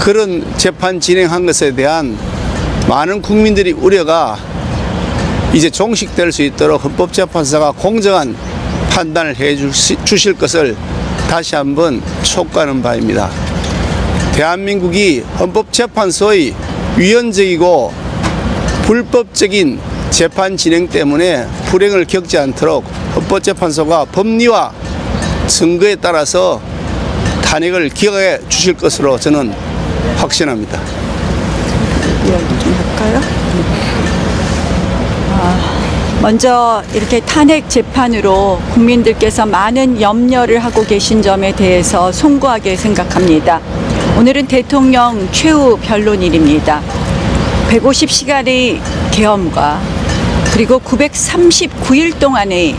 그런 재판 진행한 것에 대한 많은 국민들이 우려가 이제 종식될 수 있도록 헌법재판소가 공정한 판단을 해 주실 것을 다시 한번 촉구하는 바입니다. 대한민국이 헌법재판소의 위헌적이고 불법적인 재판 진행 때문에 불행을 겪지 않도록 헌법재판소가 법리와 증거에 따라서 탄핵을 기각해 주실 것으로 저는 확신합니다. 이야기 좀 할까요? 아, 먼저 이렇게 탄핵 재판으로 국민들께서 많은 염려를 하고 계신 점에 대해서 송구하게 생각합니다. 오늘은 대통령 최후 변론일입니다. 150시간의 계엄과 그리고 939일 동안의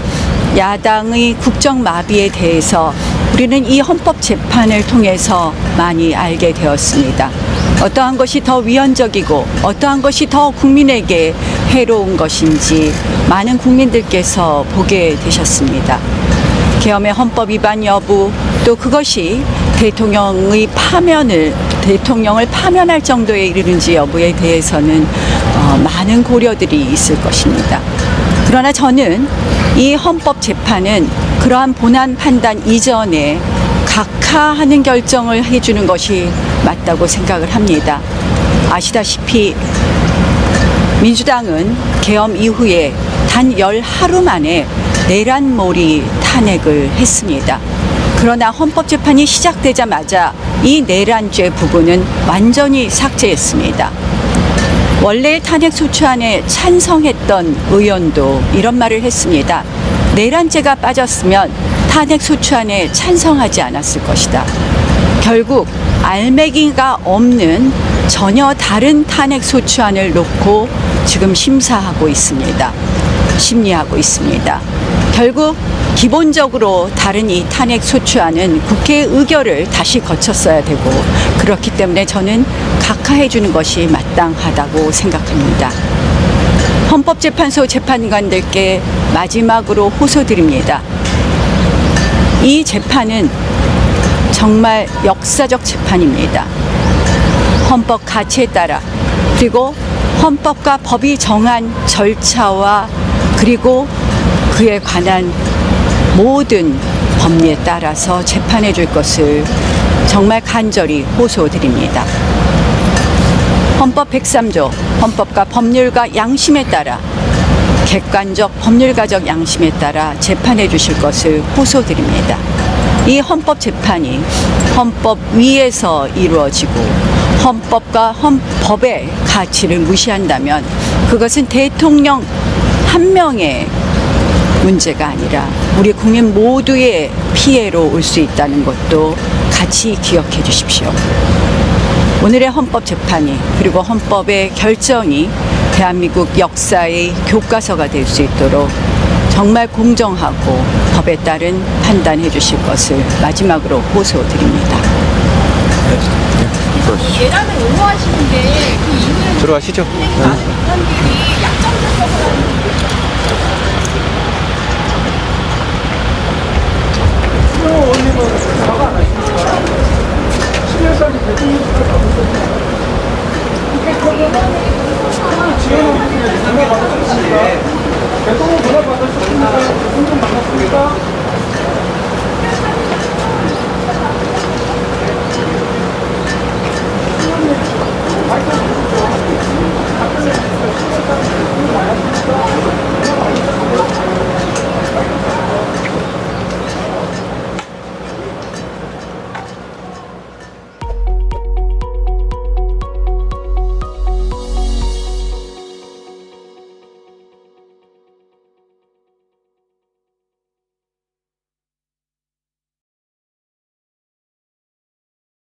야당의 국정 마비에 대해서 우리는 이 헌법 재판을 통해서 많이 알게 되었습니다. 어떠한 것이 더 위헌적이고 어떠한 것이 더 국민에게 해로운 것인지 많은 국민들께서 보게 되셨습니다. 계엄의 헌법 위반 여부 또 그것이 대통령의 파면을 대통령을 파면할 정도에 이르는지 여부에 대해서는 어, 많은 고려들이 있을 것입니다. 그러나 저는 이 헌법 재판은 그러한 본안 판단 이전에 각하하는 결정을 해주는 것이 맞다고 생각을 합니다. 아시다시피 민주당은 계엄 이후에 단 열 하루 만에 내란몰이 탄핵을 했습니다. 그러나 헌법재판이 시작되자마자 이 내란죄 부분은 완전히 삭제했습니다. 원래 탄핵 소추안에 찬성했던 의원도 이런 말을 했습니다. 내란죄가 빠졌으면 탄핵 소추안에 찬성하지 않았을 것이다. 결국 알맹이가 없는 전혀 다른 탄핵 소추안을 놓고 지금 심사하고 있습니다. 심리하고 있습니다. 결국 기본적으로 다른 이 탄핵 소추안은 국회 의결을 다시 거쳤어야 되고 그렇기 때문에 저는 각하해 주는 것이 마땅하다고 생각합니다. 헌법재판소 재판관들께 마지막으로 호소드립니다. 이 재판은 정말 역사적 재판입니다. 헌법 가치에 따라 그리고 헌법과 법이 정한 절차와 그리고 그에 관한 모든 법리에 따라서 재판해 줄 것을 정말 간절히 호소드립니다. 헌법 103조 헌법과 법률과 양심에 따라 객관적 법률가적 양심에 따라 재판해 주실 것을 호소드립니다. 이 헌법 재판이 헌법 위에서 이루어지고 헌법과 헌법의 가치를 무시한다면 그것은 대통령 한 명의 문제가 아니라 우리 국민 모두의 피해로 올 수 있다는 것도 같이 기억해 주십시오. 오늘의 헌법 재판이 그리고 헌법의 결정이 대한민국 역사의 교과서가 될 수 있도록 정말 공정하고 법에 따른 판단해 주실 것을 마지막으로 호소드립니다. 예란을 옹호하시는데 그 이유는 들어가시죠. 많은 사람들이 약점 분석을 하는 대통령 전화 받으셨습니다. 대통령 만났습니까?